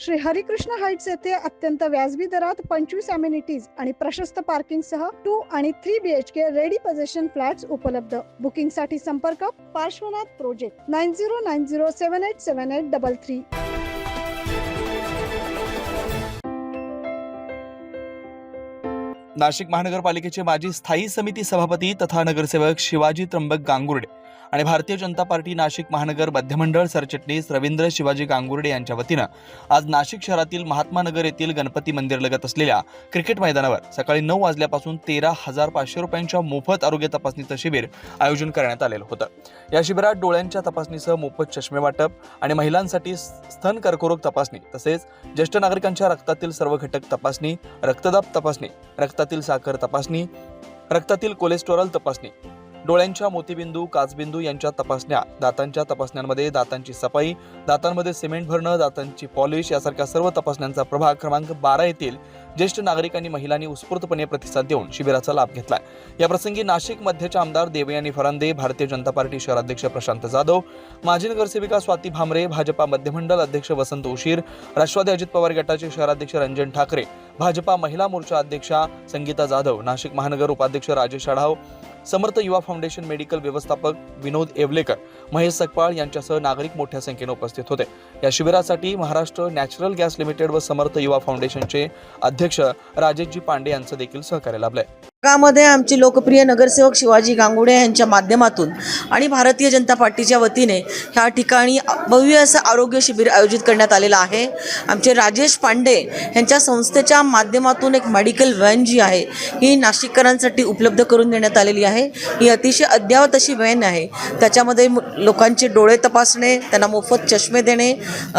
Shri Harikrishna heights येथे अत्यंत व्याजबी दरात पंचवीस अमेनिटीज आणि प्रशस्त पार्किंग सह टू आणि three B H K ready position flats उपलब्ध. बुकिंगसाठी संपर्क Parshwanath project nine zero nine zero seven eight seven eight double three Nashik महानगरपालिकेचे माजी स्थायी समिती सभापती तथा नगरसेवक शिवाजी त्र्यंबक गांगुर्डे. आणि भारतीय जनता पार्टी नाशिक महानगर मध्यमंडळ सरचिटणीस रवींद्र शिवाजी गांगुर्डे यांच्या वतीनं आज नाशिक शहरातील महात्मा नगर येथील गणपती मंदिर लगत असलेल्या क्रिकेट मैदानावर सकाळी नऊ वाजल्यापासून तेरा हजार पाचशे रुपयांच्या मोफत आरोग्य तपासणीचं शिबिर आयोजन करण्यात आलेलं होतं. या शिबिरात डोळ्यांच्या तपासणीसह मोफत चष्मे वाटप आणि महिलांसाठी स्तन कर्करोग तपासणी तसेच ज्येष्ठ नागरिकांच्या रक्तातील सर्व घटक तपासणी रक्तदाब तपासणी रक्तातील साखर तपासणी रक्तातील कोलेस्टेरॉल तपासणी डोळ्यांच्या मोतीबिंदू काचबिंदू यांच्या तपासण्या दातांच्या तपासण्यांमध्ये दातांची सफाई दातांमध्ये सिमेंट भरणं दातांची पॉलिश यासारख्या सर्व तपासण्यांचा प्रभाग क्रमांक बारा येथील ज्येष्ठ नागरिक आणि महिलांनी उत्स्फूर्तपणे प्रतिसाद देऊन शिबिराचा लाभ घेतला याप्रसंगी नाशिक मध्यचे आमदार देवयानी फरांदे भारतीय जनता पार्टी शहराध्यक्ष प्रशांत जाधव माजी नगरसेविका स्वाती भामरे भाजपा मध्यमंडल अध्यक्ष वसंत उशीर राष्ट्रवादी अजित पवार गटाचे शहराध्यक्ष रंजन ठाकरे भाजपा महिला मोर्चा अध्यक्षा संगीता जाधव नाशिक महानगर उपाध्यक्ष राजेश आढाव समर्थ युवा फाउंडेशन मेडिकल व्यवस्थापक विनोद येवलेकर महेश सकपाळ यांच्यासह नागरिक मोठ्या संख्येने उपस्थित होते. या शिबिरासाठी महाराष्ट्र नॅचरल गॅस लिमिटेड व समर्थ युवा फाउंडेशनचे अध्यक्ष राजेशजी पांडे यांचं देखील सहकार्य आहे जगामध्ये आमचे लोकप्रिय नगरसेवक शिवाजी गांगुडे यांच्या माध्यमातून आणि भारतीय जनता पार्टीच्या वतीने ह्या ठिकाणी भव्य असं आरोग्य शिबिर आयोजित करण्यात आलेलं आहे. आमचे राजेश पांडे यांच्या संस्थेच्या माध्यमातून एक मेडिकल व्हॅन जी आहे ही नाशिककरांसाठी उपलब्ध करून देण्यात आलेली आहे. ही अतिशय अद्ययावत अशी व्हॅन आहे. त्याच्यामध्ये मु- लोकांचे डोळे तपासणे त्यांना मोफत चष्मे देणे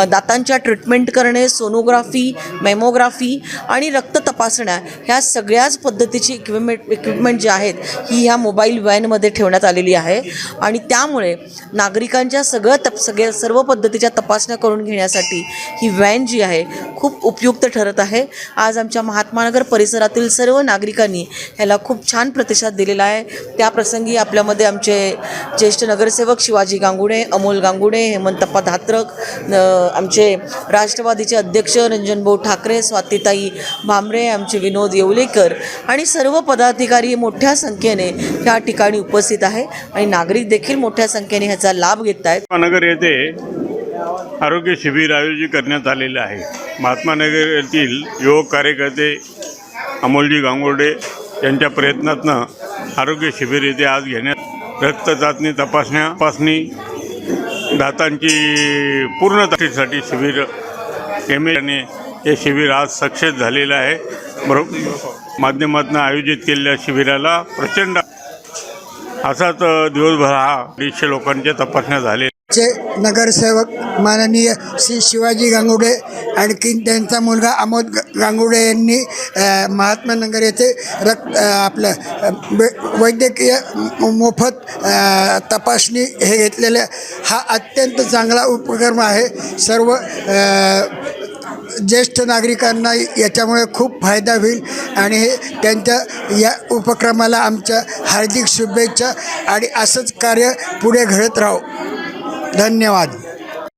दातांच्या ट्रीटमेंट करणे सोनोग्राफी मेमोग्राफी आणि रक्त तपासण्या ह्या सगळ्याच पद्धतीची इक्विपमेंट इक्विपमेंट जे आहेत ही ह्या मोबाईल व्हॅनमध्ये ठेवण्यात आलेली आहे. आणि त्यामुळे नागरिकांच्या सगळं तप सगळ्या सर्व पद्धतीच्या तपासण्या करून घेण्यासाठी ही व्हॅन जी आहे खूप उपयुक्त ठरत आहे. आज आमच्या महात्मानगर परिसरातील सर्व नागरिकांनी ह्याला खूप छान प्रतिसाद दिलेला आहे. त्याप्रसंगी आपल्यामध्ये आमचे ज्येष्ठ नगरसेवक शिवाजी गांगुडे अमोल गांगुडे हेमंतप्पा धात्रक आमचे राष्ट्रवादीचे अध्यक्ष रंजनभाऊ ठाकरे स्वातीताई भामरे आमचे विनोद येवलेकर आणि सर्व पद पदाधिकारी मोठ्या संख्येने या ठिकाणी उपस्थित आहे आणि नागरिक देखील मोठ्या संख्येने ह्याचा लाभ घेत आहेत. महानगर येथे आरोग्य शिबिर आयोजित करण्यात आलेले आहे. महात्मा नगर येथील युवक कार्यकर्ते अमोलजी गांगोडे यांच्या प्रयत्नातनं आरोग्य शिबिर येथे आज घेण्यात रक्त चाचणी तपासण्या तपासणी दातांची पूर्ण तपासणीसाठी शिबिर एम एने हे शिबिर आज सक्सेस झालेलं आहे. माध्यमातून आयोजित केलेल्या शिबिराला प्रचंड असाच दिवसभर हा दीडशे लोकांच्या तपासण्या झाल्या चे नगरसेवक माननीय श्री शिवाजी गांगुडे आणखी त्यांचा मुलगा आमोद ग- गांगुडे यांनी महात्मा नगर येथे रक्त आपलं वैद्यकीय मोफत तपासणी हे घेतलेले. हा अत्यंत चांगला उपक्रम आहे. सर्व ज्येष्ठ नागरिकांना याच्यामुळे खूप फायदा होईल आणि हे त्यांच्या या उपक्रमाला आमच्या हार्दिक शुभेच्छा आणि असंच कार्य पुढे घडत राहो. धन्यवाद.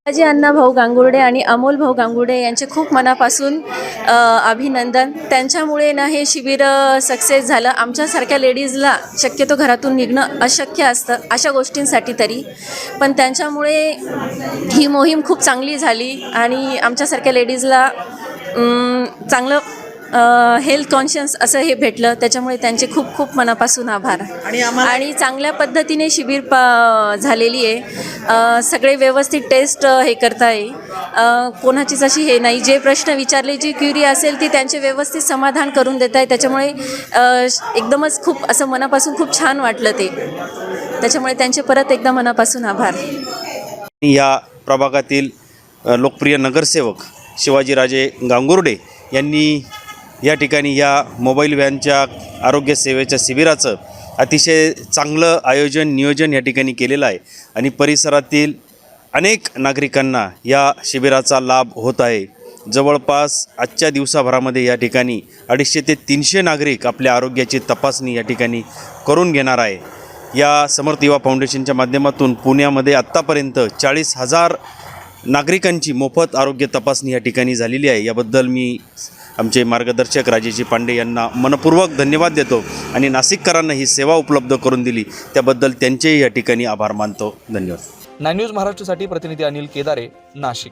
शिवाजी अण्णा भाऊ गांगुर्डे आणि अमोल भाऊ गांगुर्डे यांचे खूप मनापासून अभिनंदन. त्यांच्यामुळे ना हे शिबिर सक्सेस झालं. आमच्यासारख्या लेडीजला शक्यतो घरातून निघणं अशक्य असतं अशा गोष्टींसाठी तरी. पण त्यांच्यामुळे ही मोहीम खूप चांगली झाली आणि आमच्यासारख्या लेडीजला चांगलं हेल्थ कॉन्शियस असं हे भेटलं. त्याच्यामुळे त्यांचे खूप खूप मनापासून आभार. आणि आम्हाला आणि चांगल्या पद्धतीने शिबिर प झालेली आहे. सगळे व्यवस्थित टेस्ट हे करताय. अ, कोणाचीच अशी हे नाही. जे प्रश्न विचारले जी क्युरी असेल ती त्यांचे व्यवस्थित समाधान करून देत आहे त्याच्यामुळे एकदमच खूप असं मनापासून खूप छान वाटलं ते. त्याच्यामुळे त्यांचे परत एकदा मनापासून आभार. या प्रभागातील लोकप्रिय नगरसेवक शिवाजीराजे गांगुर्डे यांनी या ठिकाणी या मोबाईल व्हॅनच्या आरोग्य सेवेच्या शिबिराचं अतिशय चांगलं आयोजन नियोजन या ठिकाणी केलेलं आहे. आणि परिसरातील अनेक नागरिकांना या शिबिराचा लाभ होत आहे. जवळपास आजच्या दिवसाभरामध्ये या ठिकाणी अडीचशे ते तीनशे नागरिक आपल्या आरोग्याची तपासणी या ठिकाणी करून घेणार आहे. या समर्थ युवा फाउंडेशनच्या माध्यमातून पुण्यामध्ये आत्तापर्यंत चाळीस हजार नागरिकांची मोफत आरोग्य तपासणी या ठिकाणी झालेली आहे. याबद्दल मी आमचे मार्गदर्शक राजेजी पांडे यांना मनपूर्वक धन्यवाद देतो आणि नाशिककरांना ही सेवा उपलब्ध करून दिली. त्याबद्दल त्यांचेही या ठिकाणी आभार मानतो. धन्यवाद. नाय न्यूज महाराष्ट्रासाठी प्रतिनिधी अनिल केदारे नाशिक.